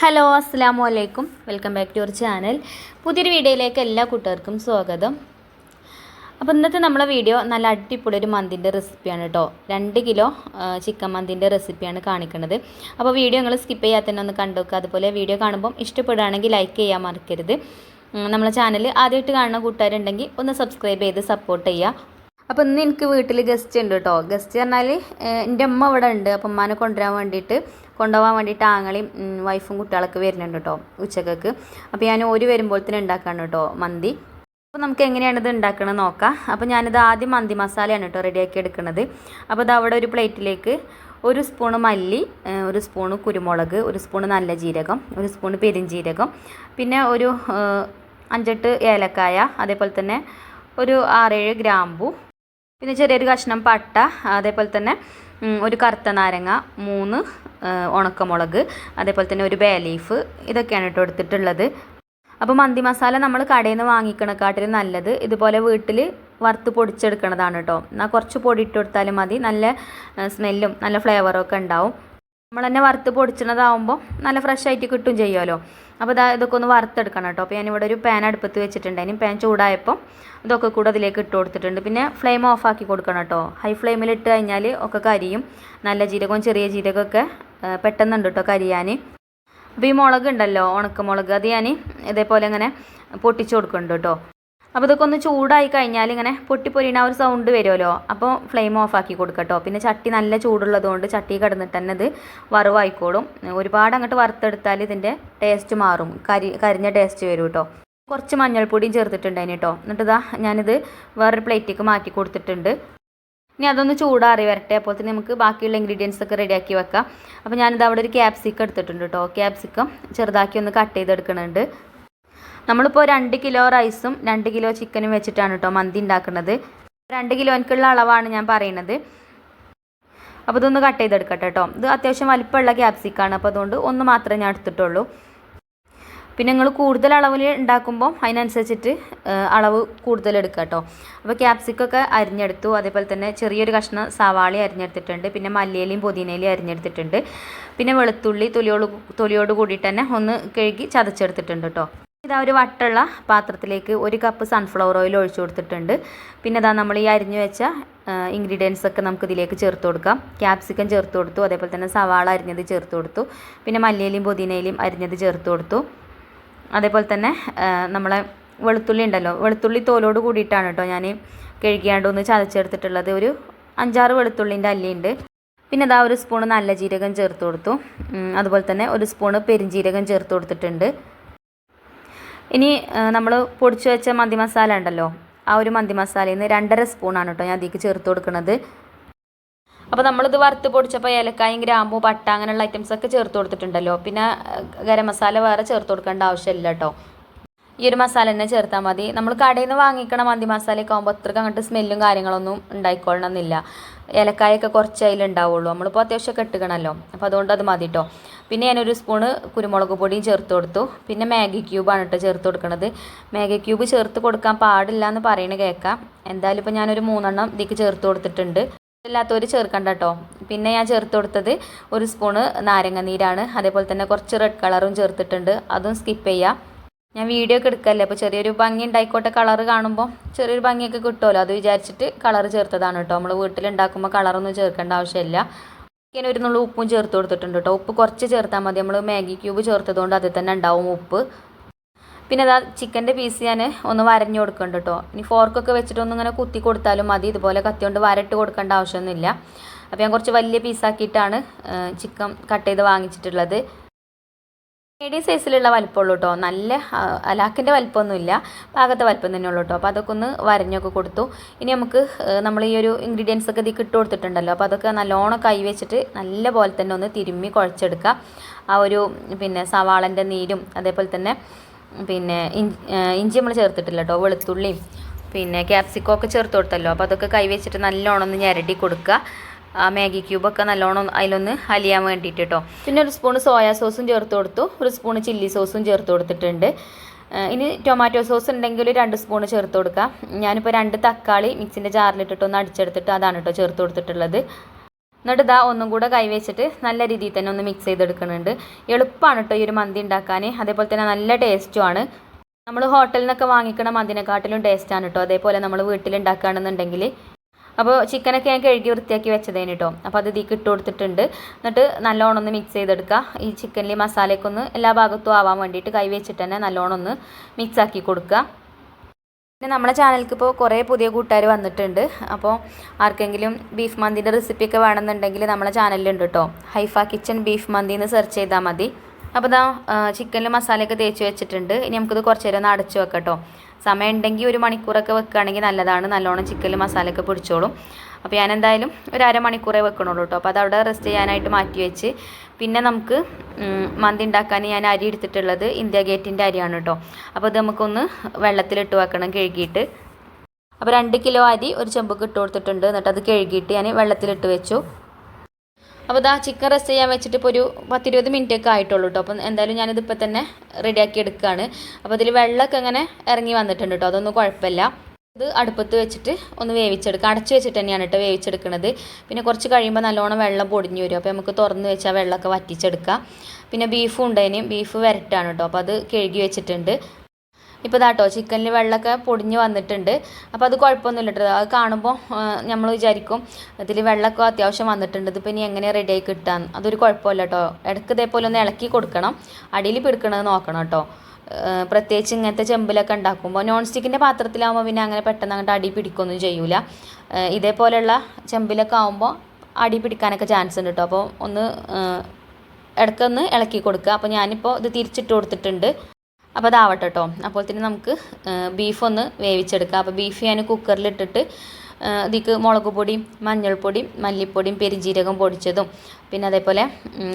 Hello അസ്സാം വലൈക്കും welcome back to your channel. പുതിയൊരു വീഡിയോയിലേക്ക് എല്ലാ കൂട്ടുകാർക്കും സ്വാഗതം. അപ്പോൾ ഇന്നത്തെ നമ്മളെ വീഡിയോ നല്ല അടിപൊളി ഒരു മന്തിന്റെ റെസിപ്പിയാണ് കേട്ടോ. രണ്ട് കിലോ ചിക്കൻ മന്തിന്റെ റെസിപ്പിയാണ് കാണിക്കുന്നത് അപ്പോൾ വീഡിയോ നിങ്ങൾ സ്കിപ്പ് ചെയ്യാത്ത തന്നെ ഒന്ന് കണ്ടു നോക്കുക അതുപോലെ വീഡിയോ കാണുമ്പം ഇഷ്ടപ്പെടുകയാണെങ്കിൽ ലൈക്ക് ചെയ്യാൻ മറക്കരുത്. നമ്മളെ ചാനൽ ആദ്യമായിട്ട് കാണുന്ന കൂട്ടുകാരുണ്ടെങ്കിൽ ഒന്ന് സബ്സ്ക്രൈബ് ചെയ്ത് സപ്പോർട്ട് ചെയ്യുക. അപ്പോൾ ഇന്ന് എനിക്ക് വീട്ടിൽ ഗസ്റ്റ് ഉണ്ട് കേട്ടോ. ഗസ്റ്റ് പറഞ്ഞാൽ എന്റെ അമ്മ അവിടെ ഉണ്ട്. അപ്പം ഉമ്മാനെ കൊണ്ടുവരാൻ വേണ്ടിയിട്ട് കൊണ്ടുപോകാൻ വേണ്ടിയിട്ട് ആങ്ങളെയും വൈഫും കുട്ടികളൊക്കെ വരുന്നുണ്ട് കേട്ടോ ഉച്ചക്കൊക്കെ. അപ്പോൾ ഞാൻ ഒരു വരുമ്പോഴത്തേനും ഉണ്ടാക്കാണ് കേട്ടോ മന്തി. അപ്പോൾ നമുക്ക് എങ്ങനെയാണ് ഇത് ഉണ്ടാക്കണമെന്ന് നോക്കാം. അപ്പോൾ ഞാനിത് ആദ്യം മന്തി മസാലയാണ് കേട്ടോ റെഡിയാക്കി എടുക്കുന്നത് അപ്പോൾ ഇത് അവിടെ ഒരു പ്ലേറ്റിലേക്ക് ഒരു സ്പൂണ് മല്ലി ഒരു സ്പൂണ് കുരുമുളക് ഒരു സ്പൂണ് നല്ല ജീരകം ഒരു സ്പൂണ് പെരിഞ്ജീരകം പിന്നെ ഒരു അഞ്ചെട്ട് ഏലക്കായ അതേപോലെ തന്നെ ഒരു ആറേഴ് ഗ്രാമ്പു പിന്നെ ചെറിയൊരു കഷ്ണം പട്ട അതേപോലെ തന്നെ ഒരു കറുത്ത നാരങ്ങ മൂന്ന് ഉണക്കമുളക് അതേപോലെ തന്നെ ഒരു ബേ ലീഫ് ഇതൊക്കെയാണ് കേട്ടോ എടുത്തിട്ടുള്ളത്. അപ്പോൾ മന്തി മസാല നമ്മൾ കടയിൽ നിന്ന് വാങ്ങിക്കണക്കാട്ടിൽ നല്ലത്. ഇതുപോലെ വീട്ടിൽ വറുത്ത് പൊടിച്ചെടുക്കണതാണ് കേട്ടോ. എന്നാൽ കുറച്ച് പൊടി ഇട്ട് കൊടുത്താലും മതി. നല്ല സ്മെല്ലും നല്ല ഫ്ലേവറും ഒക്കെ ഉണ്ടാവും. നമ്മൾ തന്നെ വറുത്ത് പൊടിച്ചണതാവുമ്പോൾ നല്ല ഫ്രഷ് ആയിട്ട് കിട്ടും ചെയ്യുമല്ലോ അപ്പോൾ ഇതാ ഇതൊക്കെ ഒന്ന് വറുത്തെടുക്കണം കേട്ടോ. അപ്പോൾ ഞാനിവിടെ ഒരു പാൻ അടുപ്പത്ത് വെച്ചിട്ടുണ്ട്. ഇനി പാൻ ചൂടായപ്പോൾ ഇതൊക്കെ കൂടെ അതിലേക്ക് ഇട്ട് കൊടുത്തിട്ടുണ്ട്. പിന്നെ ഫ്ലെയിം ഓഫ് ആക്കി കൊടുക്കണം കേട്ടോ. ഹൈ ഫ്ലെയിമിൽ ഇട്ട് കഴിഞ്ഞാൽ ഒക്കെ കരിയും. നല്ല ജീരകവും ചെറിയ ജീരകമൊക്കെ പെട്ടെന്നുണ്ട് കേട്ടോ കരിയാൻ അപ്പോൾ ഈ മുളക് ഉണ്ടല്ലോ ഉണക്കമുളക്. അത് ഞാൻ ഇതേപോലെ ഇങ്ങനെ പൊട്ടിച്ച് കൊടുക്കുന്നുണ്ട് കേട്ടോ. അപ്പോൾ ഇതൊക്കെ ഒന്ന് ചൂടായി കഴിഞ്ഞാൽ ഇങ്ങനെ പൊട്ടിപ്പൊരിയണ ഒരു സൗണ്ട് വരുമല്ലോ. അപ്പോൾ ഫ്ലെയിം ഓഫ് ആക്കി കൊടുക്കട്ടോ പിന്നെ ചട്ടി നല്ല ചൂടുള്ളതുകൊണ്ട് ചട്ടി കിടന്നിട്ട് തന്നെ ഇത് വറവായിക്കോളും. ഒരുപാട് അങ്ങോട്ട് വറുത്തെടുത്താൽ ഇതിന്റെ ടേസ്റ്റ് മാറും. കരി കരിഞ്ഞ ടേസ്റ്റ് വരും കേട്ടോ കുറച്ച് മഞ്ഞൾപ്പൊടിയും ചേർത്തിട്ടുണ്ടായിന് കേട്ടോ എന്നിട്ട് ഇതാ ഞാനിത് വേറൊരു പ്ലേറ്റിലേക്ക് മാറ്റി കൊടുത്തിട്ടുണ്ട്. ഇനി അതൊന്ന് ചൂടാറി വരട്ടെ. അപ്പോൾ തന്നെ നമുക്ക് ബാക്കിയുള്ള ഇൻഗ്രീഡിയൻസ് ഒക്കെ റെഡിയാക്കി വെക്കാം. അപ്പോൾ ഞാനിത് അവിടെ ഒരു ക്യാപ്സിക്കം എടുത്തിട്ടുണ്ട് കേട്ടോ ക്യാപ്സിക്കം ചെറുതാക്കി ഒന്ന് കട്ട് ചെയ്തെടുക്കുന്നുണ്ട് നമ്മളിപ്പോൾ രണ്ട് കിലോ റൈസും രണ്ട് കിലോ ചിക്കനും വെച്ചിട്ടാണ് കേട്ടോ മന്തി ഉണ്ടാക്കുന്നത് രണ്ട് കിലോയ്ക്കുള്ള അളവാണ് ഞാൻ പറയുന്നത് അപ്പോൾ ഇതൊന്ന് കട്ട് ചെയ്തെടുക്കട്ടെ കേട്ടോ ഇത് അത്യാവശ്യം വലിപ്പമുള്ള ക്യാപ്സിക്കാണ് അപ്പോൾ അതുകൊണ്ട് ഒന്ന് മാത്രമേ ഞാൻ എടുത്തിട്ടുള്ളൂ. പിന്നെ നിങ്ങൾ കൂടുതൽ അളവിൽ ഉണ്ടാക്കുമ്പോൾ അതിനനുസരിച്ചിട്ട് അളവ് കൂടുതൽ എടുക്കുക കേട്ടോ അപ്പോൾ ക്യാപ്സിക്കൊക്കെ അരിഞ്ഞെടുത്തു. അതേപോലെ തന്നെ ചെറിയൊരു കഷ്ണം സവാളി അരിഞ്ഞെടുത്തിട്ടുണ്ട്. പിന്നെ മല്ലിയിലയും പുതിനയിലയും അരിഞ്ഞെടുത്തിട്ടുണ്ട്. പിന്നെ വെളുത്തുള്ളി തൊലിയോട് തൊലിയോട് കൂടിയിട്ട് തന്നെ ഒന്ന് കഴുകി ചതച്ചെടുത്തിട്ടുണ്ട് കേട്ടോ ഇതാ ഒരു വട്ടുള്ള പാത്രത്തിലേക്ക് ഒരു കപ്പ് സൺഫ്ലവർ ഓയിൽ ഒഴിച്ചു കൊടുത്തിട്ടുണ്ട്. പിന്നെ ഇതാ നമ്മൾ ഈ അരിഞ്ഞു വെച്ച ഇൻഗ്രീഡിയൻസ് ഒക്കെ നമുക്ക് ഇതിലേക്ക് ചേർത്ത് കൊടുക്കാം. ക്യാപ്സിക്കം ചേർത്ത് കൊടുത്തു അതേപോലെ തന്നെ സവാള അരിഞ്ഞത് ചേർത്ത് കൊടുത്തു. പിന്നെ മല്ലിയിലും പുതിനയിലും അരിഞ്ഞത് ചേർത്ത് കൊടുത്തു. അതേപോലെ തന്നെ നമ്മളെ വെളുത്തുള്ളി ഉണ്ടല്ലോ വെളുത്തുള്ളി തോലോട് കൂടിയിട്ടാണ് കേട്ടോ ഞാൻ കഴുകിയാണ്ട് ഒന്ന് ചതച്ചെടുത്തിട്ടുള്ളത്. ഒരു അഞ്ചാറ് വെളുത്തുള്ളിന്റെ അല്ലിയുണ്ട്. പിന്നെ ഇതാ ഒരു സ്പൂണ് നല്ല ജീരകം ചേർത്ത് കൊടുത്തു. അതുപോലെ തന്നെ ഒരു സ്പൂണ് പെരിഞ്ജീരകം ചേർത്ത് കൊടുത്തിട്ടുണ്ട്. ഇനി നമ്മൾ പൊടിച്ചു വെച്ച മന്തി മസാല ഉണ്ടല്ലോ ആ ഒരു മന്തി മസാലയിൽ നിന്ന് രണ്ടര സ്പൂണാണ് കേട്ടോ ഞാൻ അതിലേക്ക് ചേർത്ത് കൊടുക്കുന്നത്. അപ്പോൾ നമ്മളിത് വറുത്ത് പൊടിച്ചപ്പോൾ ഏലക്കായും ഗ്രാമ്പു പട്ട അങ്ങനെയുള്ള ഐറ്റംസൊക്കെ ചേർത്ത് കൊടുത്തിട്ടുണ്ടല്ലോ. പിന്നെ ഗരം മസാല വേറെ ചേർത്ത് കൊടുക്കേണ്ട ആവശ്യമില്ല കേട്ടോ. ഈ ഒരു മസാല തന്നെ ചേർത്താൽ മതി. നമ്മൾ കടയിൽ നിന്ന് വാങ്ങിക്കണ മന്തി മസാലയൊക്കെ ആകുമ്പോൾ അത്രയ്ക്ക് അങ്ങോട്ട് സ്മെല്ലും കാര്യങ്ങളൊന്നും ഉണ്ടായിക്കൊള്ളണമെന്നില്ല ഏലക്കായൊക്കെ കുറച്ച് അതിലുണ്ടാവുള്ളൂ നമ്മളിപ്പോൾ അത്യാവശ്യമൊക്കെ ഇട്ടുകണമല്ലോ അപ്പോൾ അതുകൊണ്ട് അത് മതി കേട്ടോ പിന്നെ ഞാനൊരു സ്പൂണ് കുരുമുളക് പൊടിയും ചേർത്ത് കൊടുത്തു. പിന്നെ മാഗി ക്യൂബാണ് കേട്ടോ ചേർത്ത് കൊടുക്കുന്നത് മാഗി ക്യൂബ് ചേർത്ത് കൊടുക്കാൻ പാടില്ല എന്ന് പറയണ കേൾക്കാം എന്തായാലും ഇപ്പോൾ ഞാനൊരു മൂന്നെണ്ണം ഇതിക്ക് ചേർത്ത് കൊടുത്തിട്ടുണ്ട്. ഇല്ലാത്തവർ ചേർക്കണ്ട കേട്ടോ പിന്നെ ഞാൻ ചേർത്ത് കൊടുത്തത് ഒരു സ്പൂണ് നാരങ്ങ നീരാണ്. അതേപോലെ തന്നെ കുറച്ച് റെഡ് കളറും ചേർത്തിട്ടുണ്ട്. അതും സ്കിപ്പ് ചെയ്യാം. ഞാൻ വീഡിയോ ഒക്കെ എടുക്കല്ലേ? അപ്പോൾ ചെറിയൊരു ഭംഗി ഉണ്ടായിക്കോട്ടെ കളർ കാണുമ്പോൾ ചെറിയൊരു ഭംഗിയൊക്കെ കിട്ടുമല്ലോ. അത് വിചാരിച്ചിട്ട് കളർ ചേർത്തതാണ് കേട്ടോ. നമ്മൾ വീട്ടിലുണ്ടാക്കുമ്പോൾ കളറൊന്നും ചേർക്കേണ്ട ആവശ്യമില്ല. ഇങ്ങനെ ഒരു നുള്ളു ഉപ്പും ചേർത്ത് കൊടുത്തിട്ടുണ്ട് കേട്ടോ. ഉപ്പ് കുറച്ച് ചേർത്താൽ മതി. നമ്മൾ മാഗി ക്യൂബ് ചേർത്തതുകൊണ്ട് അതിൽ തന്നെ ഉണ്ടാവും ഉപ്പ്. പിന്നെ അതാ ചിക്കന്റെ പീസ് ഞാൻ ഒന്ന് വരഞ്ഞു കൊടുക്കുന്നുണ്ട് കേട്ടോ. ഇനി ഫോർക്കൊക്കെ വെച്ചിട്ട് ഒന്ന് ഇങ്ങനെ കുത്തി കൊടുത്താലും മതി. ഇതുപോലെ കത്തി കൊണ്ട് വരട്ട് കൊടുക്കേണ്ട ആവശ്യമൊന്നുമില്ല. അപ്പോൾ ഞാൻ കുറച്ച് വലിയ പീസാക്കിയിട്ടാണ് ചിക്കൻ കട്ട് ചെയ്ത് വാങ്ങിച്ചിട്ടുള്ളത്. മീഡിയം സൈസിലുള്ള വലിപ്പമുള്ളൂ കേട്ടോ നല്ല അലാക്കിന്റെ വലിപ്പമൊന്നുമില്ല. പാകത്തെ വലിപ്പം തന്നെ ഉള്ളൂ കേട്ടോ അപ്പോൾ അതൊക്കെ ഒന്ന് വരഞ്ഞൊക്കെ കൊടുത്തു. ഇനി നമുക്ക് നമ്മൾ ഈ ഒരു ഇൻഗ്രീഡിയൻസ് ഒക്കെ ഇതിൽ ഇട്ട് കൊടുത്തിട്ടുണ്ടല്ലോ. അപ്പോൾ അതൊക്കെ നല്ലോണം കൈ വെച്ചിട്ട് നല്ല പോലെ തന്നെ ഒന്ന് തിരുമ്മി കുഴച്ചെടുക്കുക. ആ ഒരു പിന്നെ സവാളന്റെ നീരും അതേപോലെ തന്നെ പിന്നെ ഇഞ്ചി നമ്മൾ ചേർത്തിട്ടില്ല കേട്ടോ. വെളുത്തുള്ളിയും പിന്നെ ക്യാപ്സിക്കോ ഒക്കെ ചേർത്ത് കൊടുത്തല്ലോ. അപ്പോൾ അതൊക്കെ കൈ വെച്ചിട്ട് നല്ലോണം ഒന്ന് ഞരടി കൊടുക്കുക. ആ മാഗി ക്യൂബൊക്കെ നല്ലോണം അതിലൊന്ന് അലിയാൻ വേണ്ടിയിട്ട് കേട്ടോ പിന്നെ ഒരു സ്പൂൺ സോയാ സോസും ചേർത്ത് കൊടുത്തു. ഒരു സ്പൂൺ ചില്ലി സോസും ചേർത്ത് കൊടുത്തിട്ടുണ്ട്. ഇനി ടൊമാറ്റോ സോസ് ഉണ്ടെങ്കിൽ രണ്ട് സ്പൂൺ ചേർത്ത് കൊടുക്കാം. ഞാനിപ്പോൾ രണ്ട് തക്കാളി മിക്സിന്റെ ജാറിലിട്ടിട്ട് ഒന്ന് അടിച്ചെടുത്തിട്ട് അതാണ് കേട്ടോ ചേർത്ത് കൊടുത്തിട്ടുള്ളത്. എന്നിട്ട് ഇതാ ഒന്നും കൂടെ കൈവച്ചിട്ട് നല്ല രീതിയിൽ തന്നെ ഒന്ന് മിക്സ് ചെയ്തെടുക്കുന്നുണ്ട്. എളുപ്പമാണ് കേട്ടോ ഈ ഒരു മന്തി ഉണ്ടാക്കാൻ അതേപോലെ തന്നെ നല്ല ടേസ്റ്റുമാണ് നമ്മൾ ഹോട്ടലിൽ നിന്നൊക്കെ വാങ്ങിക്കണ മന്തിനെക്കാട്ടിലും ടേസ്റ്റാണ് കേട്ടോ അതേപോലെ നമ്മൾ വീട്ടിൽ ഉണ്ടാക്കുകയാണെന്നുണ്ടെങ്കിൽ അപ്പോൾ ചിക്കനൊക്കെ ഞാൻ കഴുകി വൃത്തിയാക്കി വെച്ചതേന് കേട്ടോ അപ്പോൾ അത് ഇതിക്ക് ഇട്ട് കൊടുത്തിട്ടുണ്ട്. എന്നിട്ട് നല്ലോണം ഒന്ന് മിക്സ് ചെയ്തെടുക്കുക ഈ ചിക്കനിൽ മസാലയൊക്കെ ഒന്ന് എല്ലാ ഭാഗത്തും ആവാൻ വേണ്ടിയിട്ട് കൈ വെച്ചിട്ട് തന്നെ നല്ലോണം ഒന്ന് മിക്സ് ആക്കി കൊടുക്കുക പിന്നെ നമ്മുടെ ചാനലിലേക്ക് ഇപ്പോൾ കുറേ പുതിയ കൂട്ടുകാർ വന്നിട്ടുണ്ട്. അപ്പോൾ ആർക്കെങ്കിലും ബീഫ് മന്തിന്റെ റെസിപ്പിയൊക്കെ വേണമെന്നുണ്ടെങ്കിൽ നമ്മളെ ചാനലിലുണ്ട് കേട്ടോ ഹൈഫ കിച്ചൺ ബീഫ് മന്തി എന്ന് സെർച്ച് ചെയ്താൽ മതി. അപ്പോൾ ഇതാ ചിക്കനിൽ മസാലയൊക്കെ തേച്ച് വെച്ചിട്ടുണ്ട്. ഇനി നമുക്കിത് കുറച്ച് നേരം ഒന്ന് അടച്ചു വെക്കാം കേട്ടോ സമയം ഉണ്ടെങ്കിൽ ഒരു മണിക്കൂറൊക്കെ വെക്കുകയാണെങ്കിൽ നല്ലതാണ്. നല്ലോണം ചിക്കനിൽ മസാലയൊക്കെ പിടിച്ചോളും. അപ്പോൾ ഞാൻ എന്തായാലും ഒരു അരമണിക്കൂറേ വെക്കണുള്ളൂ കേട്ടോ. അപ്പോൾ അതവിടെ റെസ്റ്റ് ചെയ്യാനായിട്ട് മാറ്റി വെച്ച് പിന്നെ നമുക്ക് മന്തി ഉണ്ടാക്കാൻ ഞാൻ അരി എടുത്തിട്ടുള്ളത് ഇന്ത്യ ഗേറ്റിന്റെ അരിയാണ് കേട്ടോ. അപ്പോൾ ഇത് നമുക്കൊന്ന് വെള്ളത്തിലിട്ട് വെക്കണം കഴുകിയിട്ട്. അപ്പോൾ രണ്ട് കിലോ അരി ഒരു ചെമ്പൊക്കെ ഇട്ട് കൊടുത്തിട്ടുണ്ട്. എന്നിട്ട് അത് കഴുകിയിട്ട് ഞാൻ വെള്ളത്തിലിട്ട് വെച്ചു. അപ്പോൾ ഇതാ ചിക്കൻ റെസ്റ്റ് ചെയ്യാൻ വെച്ചിട്ട് ഇപ്പോൾ ഒരു പത്തിരുപത് മിനിറ്റ് ഒക്കെ ആയിട്ടുള്ളൂ കേട്ടോ. അപ്പം എന്തായാലും ഞാനിത് ഇപ്പം തന്നെ റെഡിയാക്കി എടുക്കുകയാണ്. അപ്പോൾ ഇതിൽ വെള്ളമൊക്കെ അങ്ങനെ ഇറങ്ങി വന്നിട്ടുണ്ട് കേട്ടോ. അതൊന്നും കുഴപ്പമില്ല. ഇത് അടുപ്പത്ത് വെച്ചിട്ട് ഒന്ന് വേവിച്ചെടുക്കുക അടച്ചു വെച്ചിട്ട് തന്നെയാണ് കേട്ടോ വേവിച്ചെടുക്കുന്നത് പിന്നെ കുറച്ച് കഴിയുമ്പോൾ നല്ലോണം വെള്ളം പൊടിഞ്ഞു വരും. അപ്പോൾ നമുക്ക് തുറന്ന് വെച്ചാൽ വെള്ളമൊക്കെ വറ്റിച്ചെടുക്കാം. പിന്നെ ബീഫും ഉണ്ടതിന് ബീഫ് വരട്ടാണ് കേട്ടോ. അപ്പോൾ അത് കഴുകി വെച്ചിട്ടുണ്ട്. ഇപ്പോൾ ഇതാട്ടോ ചിക്കനിൽ വെള്ളമൊക്കെ പൊടിഞ്ഞ് വന്നിട്ടുണ്ട്. അപ്പോൾ അത് കുഴപ്പമൊന്നുമില്ല കേട്ടോ അത് കാണുമ്പോൾ നമ്മൾ വിചാരിക്കും ഇതിൽ വെള്ളമൊക്കെ അത്യാവശ്യം വന്നിട്ടുണ്ട് ഇതിപ്പോൾ ഇനി എങ്ങനെ റെഡിയായി കിട്ടാൻ അതൊരു കുഴപ്പമില്ല കേട്ടോ ഇടയ്ക്ക് ഇതേപോലെ ഒന്ന് ഇളക്കി കൊടുക്കണം. അടിയിൽ പിടിക്കണത് നോക്കണം കേട്ടോ പ്രത്യേകിച്ച് ഇങ്ങനത്തെ ചെമ്പിലൊക്കെ ഉണ്ടാക്കുമ്പോൾ നോൺ സ്റ്റിക്കിന്റെ പാത്രത്തിലാവുമ്പോൾ പിന്നെ അങ്ങനെ പെട്ടെന്ന് അങ്ങോട്ട് അടി പിടിക്കൊന്നും ചെയ്യൂല. ഇതേപോലെയുള്ള ചെമ്പിലൊക്കെ ആവുമ്പോൾ അടി പിടിക്കാനൊക്കെ ചാൻസ് ഉണ്ട് കേട്ടോ അപ്പോൾ ഒന്ന് ഇടയ്ക്കൊന്ന് ഇളക്കി കൊടുക്കുക. അപ്പോൾ ഞാനിപ്പോൾ ഇത് തിരിച്ചിട്ട് കൊടുത്തിട്ടുണ്ട്. അപ്പോൾ അതാവട്ടെ കേട്ടോ അപ്പോൾ തന്നെ നമുക്ക് ബീഫ് ഒന്ന് വേവിച്ചെടുക്കാം. അപ്പോൾ ബീഫ് ഞാൻ കുക്കറിലിട്ടിട്ട് ഇതിക്ക് മുളക് പൊടിയും മഞ്ഞൾപ്പൊടിയും മല്ലിപ്പൊടിയും പെരിഞ്ജീരകം പൊടിച്ചതും പിന്നെ അതേപോലെ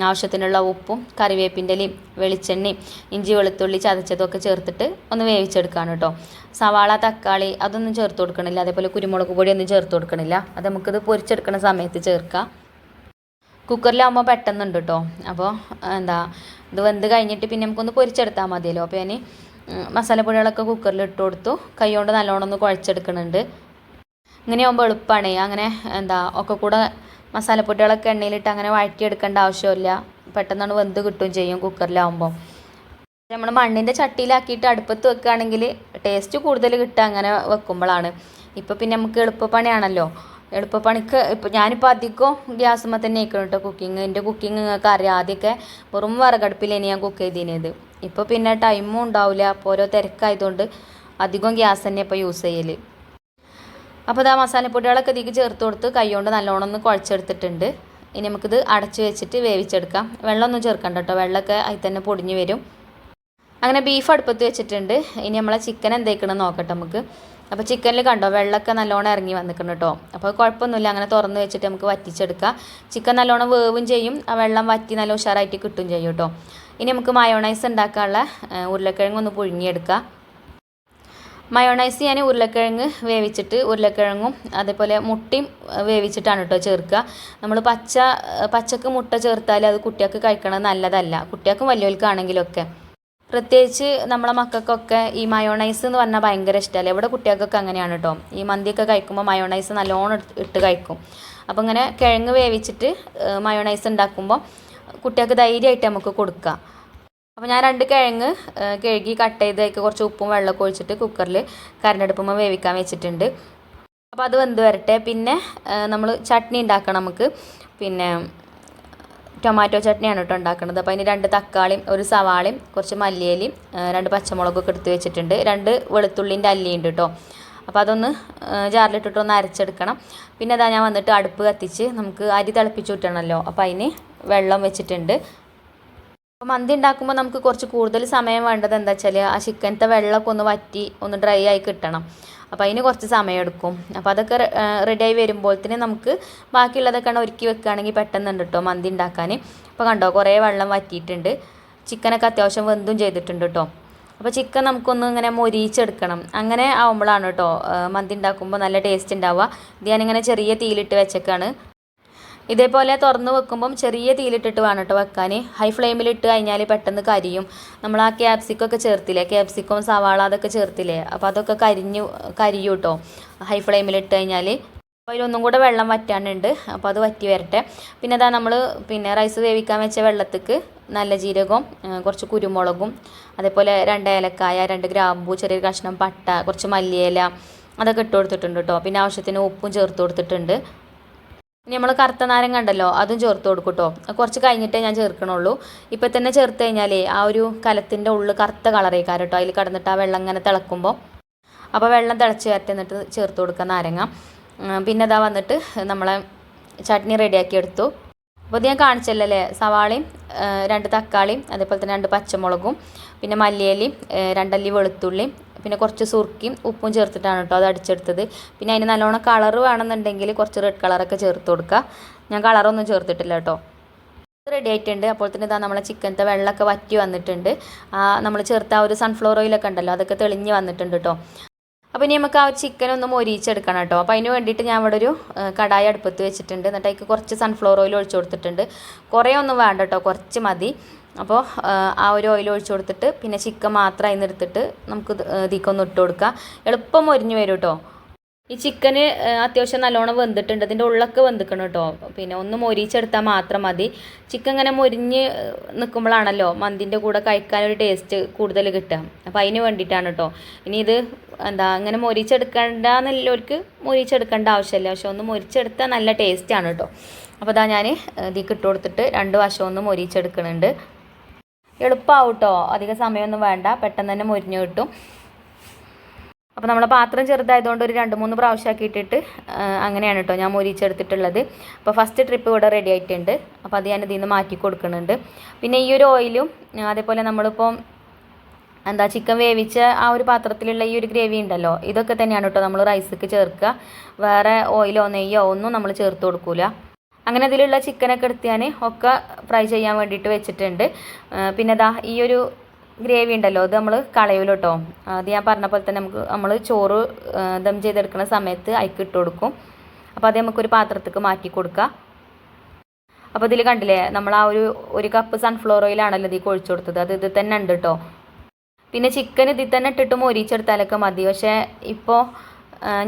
ആവശ്യത്തിനുള്ള ഉപ്പും കറിവേപ്പിന്റെ ഇലയും വെളിച്ചെണ്ണയും ഇഞ്ചി വെളുത്തുള്ളി ചതച്ചതും ഒക്കെ ചേർത്തിട്ട് ഒന്ന് വേവിച്ചെടുക്കുകയാണ് കേട്ടോ സവാള തക്കാളി അതൊന്നും ചേർത്ത് കൊടുക്കണില്ല. അതേപോലെ കുരുമുളക് പൊടി ഒന്നും ചേർത്ത് കൊടുക്കണില്ല. അത് നമുക്കിത് പൊരിച്ചെടുക്കുന്ന സമയത്ത് ചേർക്കാം. കുക്കറിലാകുമ്പോൾ പെട്ടെന്നുണ്ട് കേട്ടോ അപ്പോൾ എന്താ ഇത് വെന്ത് കഴിഞ്ഞിട്ട് പിന്നെ നമുക്കൊന്ന് പൊരിച്ചെടുത്താൽ മതിയല്ലോ. അപ്പോൾ ഞാൻ മസാലപ്പൊടികളൊക്കെ കുക്കറിൽ ഇട്ട് കൊടുത്തു. കൈകൊണ്ട് നല്ലോണം ഒന്ന് കുഴച്ചെടുക്കുന്നുണ്ട് ഇങ്ങനെ ആകുമ്പോൾ എളുപ്പമാണ് അങ്ങനെ എന്താ ഒക്കെ കൂടെ മസാലപ്പൊടികളൊക്കെ എണ്ണയിലിട്ട് അങ്ങനെ വഴറ്റിയെടുക്കേണ്ട ആവശ്യമില്ല. പെട്ടെന്നാണ് വെന്ത് കിട്ടുകയും ചെയ്യും കുക്കറിലാവുമ്പോൾ നമ്മൾ മണ്ണിന്റെ ചട്ടിയിലാക്കിയിട്ട് അടുപ്പത്ത് വെക്കുകയാണെങ്കിൽ ടേസ്റ്റ് കൂടുതൽ കിട്ടുക അങ്ങനെ വെക്കുമ്പോഴാണ് ഇപ്പോൾ പിന്നെ നമുക്ക് എളുപ്പപ്പണിയാണല്ലോ. എളുപ്പപ്പണിക്ക് ഇപ്പം ഞാനിപ്പോൾ അധികം ഗ്യാസുമ്മ തന്നെ ആയിക്കണം കേട്ടോ കുക്കിംഗ് എന്റെ കുക്കിംഗ് നിങ്ങൾക്ക് അറിയാം. ആദ്യമൊക്കെ വെറും വിറകടുപ്പിലേനി ഞാൻ കുക്ക് ചെയ്തിരുന്നത് ഇപ്പോൾ പിന്നെ ടൈമും ഉണ്ടാവില്ല അപ്പോൾ ഓരോ തിരക്കായതുകൊണ്ട് അധികം ഗ്യാസ് തന്നെ ഇപ്പോൾ യൂസ് ചെയ്യൽ അപ്പോൾ ഇതാ മസാലപ്പൊടികളൊക്കെ ഇതിലേക്ക് ചേർത്ത് കൊടുത്ത് കൈകൊണ്ട് നല്ലോണം ഒന്ന് കുഴച്ചെടുത്തിട്ടുണ്ട്. ഇനി നമുക്കിത് അടച്ച് വെച്ചിട്ട് വേവിച്ചെടുക്കാം. വെള്ളമൊന്നും ചേർക്കണ്ട കേട്ടോ വെള്ളമൊക്കെ അതിൽ തന്നെ പൊടിഞ്ഞ് വരും. അങ്ങനെ ബീഫ് അടുപ്പത്ത് വെച്ചിട്ടുണ്ട്. ഇനി നമ്മളെ ചിക്കൻ എന്തേക്കണം നോക്കട്ടെ നമുക്ക്. അപ്പോൾ ചിക്കനിൽ കണ്ടോ വെള്ളമൊക്കെ നല്ലോണം ഇറങ്ങി വന്നിക്കണം കേട്ടോ അപ്പോൾ കുഴപ്പമൊന്നുമില്ല അങ്ങനെ തുറന്ന് വെച്ചിട്ട് നമുക്ക് വറ്റിച്ചെടുക്കാം. ചിക്കൻ നല്ലോണം വേവും ചെയ്യും ആ വെള്ളം വറ്റി നല്ല ഉഷാറായിട്ട് കിട്ടും ചെയ്യും കേട്ടോ ഇനി നമുക്ക് മയോണൈസ് ഉണ്ടാക്കാനുള്ള ഉരുളക്കിഴങ്ങ് ഒന്ന് പുഴുങ്ങിയെടുക്കാം. മയോണൈസ് ഞാൻ ഉരുളക്കിഴങ്ങ് വേവിച്ചിട്ട് ഉരുളക്കിഴങ്ങും അതേപോലെ മുട്ടയും വേവിച്ചിട്ടാണ് കേട്ടോ ചേർക്കുക നമ്മൾ പച്ച പച്ചക്ക് മുട്ട ചേർത്താൽ അത് കുട്ടികൾക്ക് കഴിക്കണത് നല്ലതല്ല. കുട്ടികൾക്കും വലിയവർക്കാണെങ്കിലൊക്കെ. പ്രത്യേകിച്ച് നമ്മളെ മക്കൾക്കൊക്കെ ഈ മയോണൈസ് എന്ന് പറഞ്ഞാൽ ഭയങ്കര ഇഷ്ടമല്ല ഇവിടെ കുട്ടികൾക്കൊക്കെ അങ്ങനെയാണ് കേട്ടോ ഈ മന്തിയൊക്കെ കഴിക്കുമ്പോൾ മയോണൈസ് നല്ലോണം ഇട്ട് കഴിക്കും. അപ്പോൾ ഇങ്ങനെ കിഴങ്ങ് വേവിച്ചിട്ട് മയോണൈസ് ഉണ്ടാക്കുമ്പോൾ കുട്ടികൾക്ക് ധൈര്യമായിട്ട് നമുക്ക് കൊടുക്കാം. അപ്പോൾ ഞാൻ രണ്ട് കിഴങ്ങ് കഴുകി കട്ട് ചെയ്ത് അതിലേക്ക് കുറച്ച് ഉപ്പും വെള്ളമൊക്കെ ഒഴിച്ചിട്ട് കുക്കറിൽ കരണ്ടെടുപ്പുമ്പോൾ വേവിക്കാൻ വെച്ചിട്ടുണ്ട്. അപ്പോൾ അത് വെന്ത് വരട്ടെ. പിന്നെ നമ്മൾ ചട്നി ഉണ്ടാക്കണം നമുക്ക്. പിന്നെ ടൊമാറ്റോ ചട്നിയാണ് കേട്ടോ ഉണ്ടാക്കുന്നത്. അപ്പോൾ അതിന് രണ്ട് തക്കാളിയും ഒരു സവാളയും കുറച്ച് മല്ലിയിലയും രണ്ട് പച്ചമുളകൊക്കെ എടുത്ത് വെച്ചിട്ടുണ്ട്. രണ്ട് വെളുത്തുള്ളിന്റെ അല്ലിയുണ്ട് കേട്ടോ. അപ്പോൾ അതൊന്ന് ജാറിലിട്ടിട്ട് ഒന്ന് അരച്ചെടുക്കണം. പിന്നെ അതാ ഞാൻ വന്നിട്ട് അടുപ്പ് കത്തിച്ച് നമുക്ക് അരി തിളപ്പിച്ച് വിട്ടണമല്ലോ അപ്പോൾ അതിന് വെള്ളം വെച്ചിട്ടുണ്ട്. അപ്പോൾ മന്തി ഉണ്ടാക്കുമ്പോൾ നമുക്ക് കുറച്ച് കൂടുതൽ സമയം വേണ്ടത് എന്താ വെച്ചാൽ ആ ചിക്കനത്തെ വെള്ളമൊക്കെ ഒന്ന് വറ്റി ഒന്ന് ഡ്രൈ ആയി കിട്ടണം. അപ്പോൾ അതിന് കുറച്ച് സമയമെടുക്കും അപ്പോൾ അതൊക്കെ റെഡി ആയി വരുമ്പോഴത്തേന് നമുക്ക് ബാക്കിയുള്ളതൊക്കെ ഒരുക്കി വെക്കുകയാണെങ്കിൽ പെട്ടെന്നുണ്ട് കേട്ടോ മന്തി ഉണ്ടാക്കാൻ അപ്പോൾ കണ്ടോ കുറേ വെള്ളം വറ്റിയിട്ടുണ്ട്. ചിക്കനൊക്കെ അത്യാവശ്യം വെന്തും ചെയ്തിട്ടുണ്ട് കേട്ടോ അപ്പോൾ ചിക്കൻ നമുക്കൊന്ന് ഇങ്ങനെ മൊരിയിച്ചെടുക്കണം. അങ്ങനെ ആവുമ്പോഴാണ് കേട്ടോ മന്തി ഉണ്ടാക്കുമ്പോൾ നല്ല ടേസ്റ്റ് ഉണ്ടാവുക. ഇത് ഞാനിങ്ങനെ ചെറിയ തീയിലിട്ട് വെച്ചേക്കാണ്. ഇതേപോലെ തുറന്ന് വെക്കുമ്പം ചെറിയ തീയിലിട്ടിട്ട് വേണം കേട്ടോ വെക്കാൻ ഹൈ ഫ്ലെയിമിലിട്ട് കഴിഞ്ഞാൽ പെട്ടെന്ന് കരിയും. നമ്മൾ ആ ക്യാപ്സിക്കൊക്കെ ചേർത്തില്ലേ? ക്യാപ്സിക്കം സവാള അതൊക്കെ ചേർത്തില്ലേ? അപ്പോൾ അതൊക്കെ കരിഞ്ഞു കരിയും കേട്ടോ ഹൈ ഫ്ലെയിമിലിട്ട് കഴിഞ്ഞാൽ അപ്പോൾ അതിലൊന്നും കൂടെ വെള്ളം വറ്റാനുണ്ട്. അപ്പോൾ അത് വറ്റി വരട്ടെ. പിന്നെ അതാ നമ്മൾ പിന്നെ റൈസ് വേവിക്കാൻ വെച്ച വെള്ളത്തേക്ക് നല്ല ജീരകവും കുറച്ച് കുരുമുളകും അതേപോലെ രണ്ട് ഏലക്കായ രണ്ട് ഗ്രാമ്പൂ ചെറിയൊരു കഷ്ണം പട്ട കുറച്ച് മല്ലിയില അതൊക്കെ ഇട്ട് കൊടുത്തിട്ടുണ്ട് കേട്ടോ പിന്നെ ആവശ്യത്തിന് ഉപ്പും ചേർത്ത് കൊടുത്തിട്ടുണ്ട്. ഇനി നമ്മൾ കറുത്ത നാരങ്ങ കണ്ടല്ലോ അതും ചേർത്ത് കൊടുക്കും കുറച്ച് കഴിഞ്ഞിട്ടേ ഞാൻ ചേർക്കണുള്ളൂ. ഇപ്പം തന്നെ ചേർത്ത് കഴിഞ്ഞാലേ ആ ഒരു കലത്തിന്റെ ഉള്ളിൽ കറുത്ത കളറേക്കാർ കേട്ടോ അതിൽ കിടന്നിട്ട് ആ വെള്ളം ഇങ്ങനെ തിളക്കുമ്പോൾ അപ്പോൾ വെള്ളം തിളച്ച് വരട്ടെ എന്നിട്ട് ചേർത്ത് കൊടുക്കുക നാരങ്ങ. പിന്നെ ഇതാ വന്നിട്ട് നമ്മളെ ചട്നി റെഡിയാക്കി എടുത്തു. അപ്പോൾ ഇത് ഞാൻ കാണിച്ചല്ലേ സവാളയും രണ്ട് തക്കാളിയും അതേപോലെ തന്നെ രണ്ട് പച്ചമുളകും പിന്നെ മല്ലിയിലയും രണ്ടല്ലി വെളുത്തുള്ളിയും പിന്നെ കുറച്ച് സുർക്കിയും ഉപ്പും ചേർത്തിട്ടാണ് കേട്ടോ അത് അടിച്ചെടുത്തത്. പിന്നെ അതിന് നല്ലോണം കളർ വേണമെന്നുണ്ടെങ്കിൽ കുറച്ച് റെഡ് കളറൊക്കെ ചേർത്ത് കൊടുക്കുക. ഞാൻ കളറൊന്നും ചേർത്തിട്ടില്ല കേട്ടോ. റെഡി ആയിട്ടുണ്ട്. അപ്പോൾ തന്നെ ഇതാ നമ്മളെ ചിക്കനത്തെ വെള്ളമൊക്കെ വറ്റി വന്നിട്ടുണ്ട്. നമ്മൾ ചേർത്ത ആ ഒരു സൺഫ്ലവർ ഓയിലൊക്കെ ഉണ്ടല്ലോ അതൊക്കെ തെളിഞ്ഞ് വന്നിട്ടുണ്ട് കേട്ടോ. അപ്പോൾ ഇനി നമുക്ക് ആ ചിക്കൻ ഒന്ന് മൊരിയിച്ചെടുക്കണം കേട്ടോ. അപ്പോൾ അതിന് വേണ്ടിയിട്ട് ഞാൻ ഇവിടെ ഒരു കടായി അടുപ്പത്ത് വെച്ചിട്ടുണ്ട്. എന്നിട്ട് അതിൽ കുറച്ച് സൺഫ്ലവർ ഓയിൽ ഒഴിച്ചു കൊടുത്തിട്ടുണ്ട്. കുറേ ഒന്നും വേണ്ട കേട്ടോ കുറച്ച് മതി. അപ്പോൾ ആ ഒരു ഓയിൽ ഒഴിച്ചു കൊടുത്തിട്ട് പിന്നെ ചിക്കൻ മാത്രം അതിന് എടുത്തിട്ട് നമുക്ക് ഇതിക്കൊന്ന് ഇട്ട് കൊടുക്കുക എളുപ്പം മൊരിഞ്ഞ് വരും കേട്ടോ. ഈ ചിക്കന് അത്യാവശ്യം നല്ലോണം വെന്തിട്ടുണ്ട്. അതിന്റെ ഉള്ളൊക്കെ വെന്തിക്കണം കേട്ടോ പിന്നെ ഒന്ന് മൊരിച്ചെടുത്താൽ മാത്രം മതി. ചിക്കൻ ഇങ്ങനെ മൊരിഞ്ഞ് നിൽക്കുമ്പോഴാണല്ലോ മന്തിന്റെ കൂടെ കഴിക്കാനൊരു ടേസ്റ്റ് കൂടുതൽ കിട്ടുക. അപ്പോൾ അതിന് വേണ്ടിയിട്ടാണ് കേട്ടോ ഇനി ഇത് എന്താ അങ്ങനെ മൊരിച്ചെടുക്കേണ്ടെന്നുള്ളവർക്ക് മൊരിച്ചെടുക്കേണ്ട ആവശ്യമില്ല. പക്ഷെ ഒന്ന് മൊരിച്ചെടുത്താൽ നല്ല ടേസ്റ്റാണ് കേട്ടോ അപ്പോൾ അതാ ഞാൻ ഇതിൽ ഇട്ട് കൊടുത്തിട്ട് രണ്ട് വശം ഒന്ന് മൊരിച്ചെടുക്കുന്നുണ്ട് എളുപ്പമാവും കേട്ടോ അധികം സമയമൊന്നും വേണ്ട. പെട്ടെന്ന് തന്നെ മൊരിഞ്ഞു കിട്ടും. അപ്പോൾ നമ്മളെ പാത്രം ചെറുതായതുകൊണ്ട് ഒരു രണ്ട് മൂന്ന് പ്രാവശ്യം ഇട്ടിട്ട് അങ്ങനെയാണ് കേട്ടോ ഞാൻ മൊരിച്ചെടുത്തിട്ടുള്ളത്. അപ്പോൾ ഫസ്റ്റ് ട്രിപ്പ് ഇവിടെ റെഡി ആയിട്ടുണ്ട്. അപ്പോൾ അത് ഞാൻ ഇതിൽ നിന്ന് മാറ്റി കൊടുക്കുന്നുണ്ട്. പിന്നെ ഈ ഒരു ഓയിലും അതേപോലെ നമ്മളിപ്പോൾ എന്താ ചിക്കൻ വേവിച്ച ആ ഒരു പാത്രത്തിലുള്ള ഈ ഒരു ഗ്രേവി ഉണ്ടല്ലോ ഇതൊക്കെ തന്നെയാണ് കേട്ടോ നമ്മൾ റൈസിക്ക് ചേർക്കുക. വേറെ ഓയിലോ നെയ്യോ ഒന്നും നമ്മൾ ചേർത്ത് കൊടുക്കില്ല അങ്ങനെ അതിലുള്ള ചിക്കനൊക്കെ എടുത്ത് ഞാൻ ഒക്കെ ഫ്രൈ ചെയ്യാൻ വേണ്ടിയിട്ട് വെച്ചിട്ടുണ്ട്. പിന്നെ ദാ ഈ ഒരു ഗ്രേവി ഉണ്ടല്ലോ അത് നമ്മൾ കളയൂല കേട്ടോ അത് ഞാൻ പറഞ്ഞ പോലെ തന്നെ നമുക്ക് നമ്മൾ ചോറ് ദം ചെയ്തെടുക്കുന്ന സമയത്ത് അയക്ക് ഇട്ട് കൊടുക്കും. അപ്പോൾ അത് നമുക്കൊരു പാത്രത്തേക്ക് മാറ്റി കൊടുക്കുക അപ്പോൾ ഇതിൽ കണ്ടില്ലേ നമ്മൾ ആ ഒരു ഒരു കപ്പ് സൺഫ്ലവർ ഓയിലാണല്ലോ ഇതിൽ കൊഴിച്ചു കൊടുത്തത്. അത് ഇത് തന്നെ ഉണ്ട് കേട്ടോ പിന്നെ ചിക്കൻ ഇതിൽ തന്നെ ഇട്ടിട്ട് മൊരിച്ചെടുത്താലൊക്കെ മതി. പക്ഷേ ഇപ്പോൾ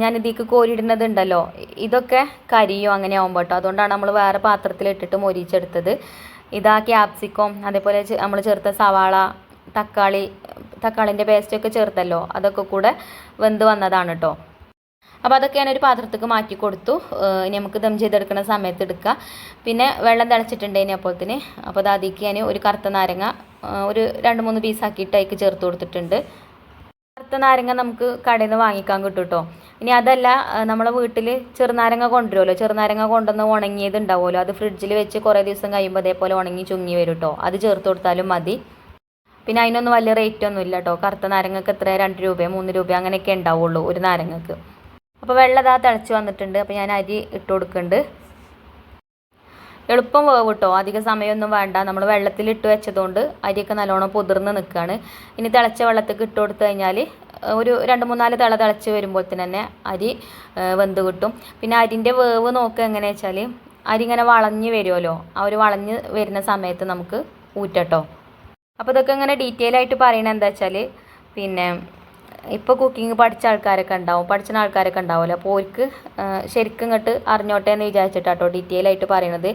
ഞാൻ ഇതിലേക്ക് കോരിയിടുന്നത് ഉണ്ടല്ലോ. ഇതൊക്കെ കരിയോ അങ്ങനെ ആകുമ്പോൾ കേട്ടോ അതുകൊണ്ടാണ് നമ്മൾ വേറെ പാത്രത്തിൽ ഇട്ടിട്ട് മൊരിച്ചെടുത്തത്. ഇതാ ക്യാപ്സിക്കം അതേപോലെ നമ്മൾ ചേർത്ത സവാള തക്കാളി തക്കാളിന്റെ പേസ്റ്റൊക്കെ ചേർത്തല്ലോ അതൊക്കെ കൂടെ വെന്ത് വന്നതാണ് കേട്ടോ അപ്പോൾ അതൊക്കെ ഞാനൊരു പാത്രത്തേക്ക് മാറ്റി കൊടുത്തു. ഇനി നമുക്ക് ദം ചെയ്തെടുക്കുന്ന സമയത്ത് എടുക്കുക പിന്നെ വെള്ളം തിളച്ചിട്ടുണ്ടേനെ അപ്പോഴത്തിന് അപ്പോൾ അതിലേക്ക് ഞാൻ ഒരു കറുത്ത നാരങ്ങ ഒരു രണ്ട് മൂന്ന് പീസാക്കിയിട്ട് അതിക്ക് ചേർത്ത് കൊടുത്തിട്ടുണ്ട്. കറുത്ത നാരങ്ങ നമുക്ക് കടയിൽ നിന്ന് വാങ്ങിക്കാൻ കിട്ടും കേട്ടോ ഇനി അതല്ല നമ്മളെ വീട്ടിൽ ചെറുനാരങ്ങ കൊണ്ടുവരുമല്ലോ. ചെറുനാരങ്ങ കൊണ്ടുവന്ന് ഉണങ്ങിയത് ഉണ്ടാവുമല്ലോ. അത് ഫ്രിഡ്ജിൽ വെച്ച് കുറേ ദിവസം കഴിയുമ്പോൾ അതേപോലെ ഉണങ്ങി ചുങ്ങി വരും കേട്ടോ അത് ചേർത്ത് കൊടുത്താലും മതി. പിന്നെ അതിനൊന്നും വലിയ റേറ്റ് ഒന്നും ഇല്ല കേട്ടോ കറുത്ത നാരങ്ങക്ക് എത്ര? രണ്ട് രൂപയോ മൂന്ന് രൂപയോ അങ്ങനെയൊക്കെ ഉണ്ടാവുള്ളൂ ഒരു നാരങ്ങക്ക്. അപ്പോൾ വെള്ളം ഇതാ തിളച്ച് വന്നിട്ടുണ്ട്. അപ്പോൾ ഞാൻ അരി ഇട്ട് കൊടുക്കുന്നുണ്ട്. എളുപ്പം വേവ് കേട്ടോ അധിക സമയമൊന്നും വേണ്ട. നമ്മൾ വെള്ളത്തിൽ ഇട്ട് വെച്ചതുകൊണ്ട് അരിയൊക്കെ നല്ലോണം പുതിർന്ന് നിൽക്കുകയാണ് ഇനി തിളച്ച വെള്ളത്തേക്ക് ഇട്ട് കൊടുത്തു കഴിഞ്ഞാൽ ഒരു രണ്ട് മൂന്നാൽ തിള തിളച്ച് വരുമ്പോൾ തന്നെ അരി വെന്ത് കിട്ടും. പിന്നെ അരിന്റെ വേവ് നോക്കുക എങ്ങനെയാ വെച്ചാൽ അരി ഇങ്ങനെ വളഞ്ഞ് വരുമല്ലോ. ആ ഒരു വളഞ്ഞ് വരുന്ന സമയത്ത് നമുക്ക് ഊറ്റട്ടോ അപ്പോൾ ഇതൊക്കെ ഇങ്ങനെ ഡീറ്റെയിൽ ആയിട്ട് പറയണത് എന്താ വെച്ചാൽ പിന്നെ ഇപ്പോൾ കുക്കിംഗ് പഠിച്ച ആൾക്കാരൊക്കെ ഉണ്ടാവും പഠിച്ച ആൾക്കാരൊക്കെ ഉണ്ടാവുമല്ലോ. അപ്പോൾ അവർക്ക് ശരിക്കും ഇങ്ങോട്ട് അറിഞ്ഞോട്ടെ എന്ന് വിചാരിച്ചിട്ടാട്ടോ ഡീറ്റെയിൽ ആയിട്ട് പറയണത്.